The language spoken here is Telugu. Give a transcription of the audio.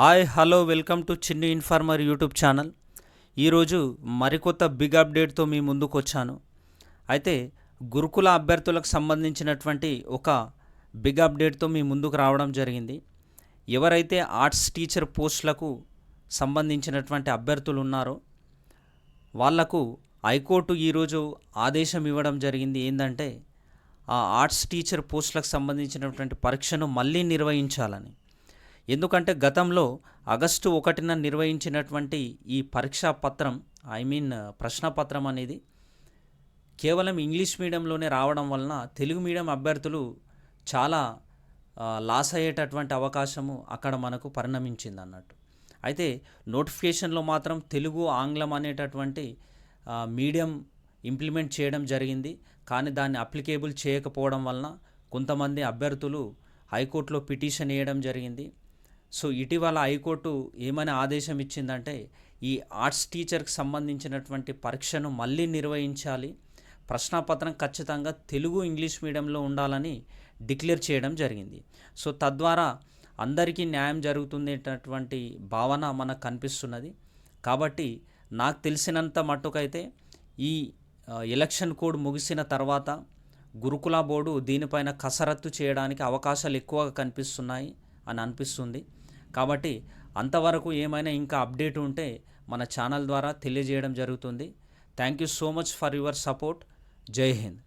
Hi hello welcome to Chinni informer YouTube channel. ఈరోజు మరికొత్త బిగ్ అప్డేట్తో మీ ముందుకు వచ్చాను అయితే గురుకుల అభ్యర్థులకు సంబంధించినటువంటి ఒక బిగ్ అప్డేట్తో మీ ముందుకు రావడం జరిగింది. ఎవరైతే ఆర్ట్స్ టీచర్ పోస్టులకు సంబంధించినటువంటి అభ్యర్థులు ఉన్నారో వాళ్ళకు హైకోర్టు ఈరోజు ఆదేశం ఇవ్వడం జరిగింది. ఏంటంటే ఆ ఆర్ట్స్ టీచర్ పోస్టులకు సంబంధించినటువంటి పరీక్షను మళ్ళీ నిర్వహించాలని. ఎందుకంటే గతంలో ఆగస్టు ఒకటిన నిర్వహించినటువంటి ఈ పరీక్షా పత్రం ఐ మీన్ ప్రశ్నపత్రం అనేది కేవలం ఇంగ్లీష్ మీడియంలోనే రావడం వలన తెలుగు మీడియం అభ్యర్థులు చాలా లాస్ అయ్యేటటువంటి అవకాశము అక్కడ మనకు పరిణమించింది అన్నట్టు అయితే నోటిఫికేషన్లో మాత్రం తెలుగు ఆంగ్లం అనేటటువంటి మీడియం ఇంప్లిమెంట్ చేయడం జరిగింది. కానీ దాన్ని అప్లికేబుల్ చేయకపోవడం వలన కొంతమంది అభ్యర్థులు హైకోర్టులో పిటిషన్ వేయడం జరిగింది. సో ఇటీవల హైకోర్టు ఏమని ఆదేశం ఇచ్చిందంటే ఈ ఆర్ట్స్ టీచర్కి సంబంధించినటువంటి పరీక్షను మళ్ళీ నిర్వహించాలి. ప్రశ్నాపత్రం ఖచ్చితంగా తెలుగు ఇంగ్లీష్ మీడియంలో ఉండాలని డిక్లేర్ చేయడం జరిగింది. సో తద్వారా అందరికీ న్యాయం జరుగుతుందనేటటువంటి భావన మనకు కనిపిస్తున్నది. కాబట్టి నాకు తెలిసినంత మట్టుకైతే ఈ ఎలక్షన్ కోడ్ ముగిసిన తర్వాత గురుకుల బోర్డు దీనిపైన కసరత్తు చేయడానికి అవకాశాలు ఎక్కువగా కనిపిస్తున్నాయి. అని అనిపిస్తుంది. కాబట్టి అంతవరకు ఏమైనా ఇంకా అప్డేట్ ఉంటే మన ఛానల్ ద్వారా తెలియజేయడం జరుగుతుంది. Thank you so much for your support. Jai Hind.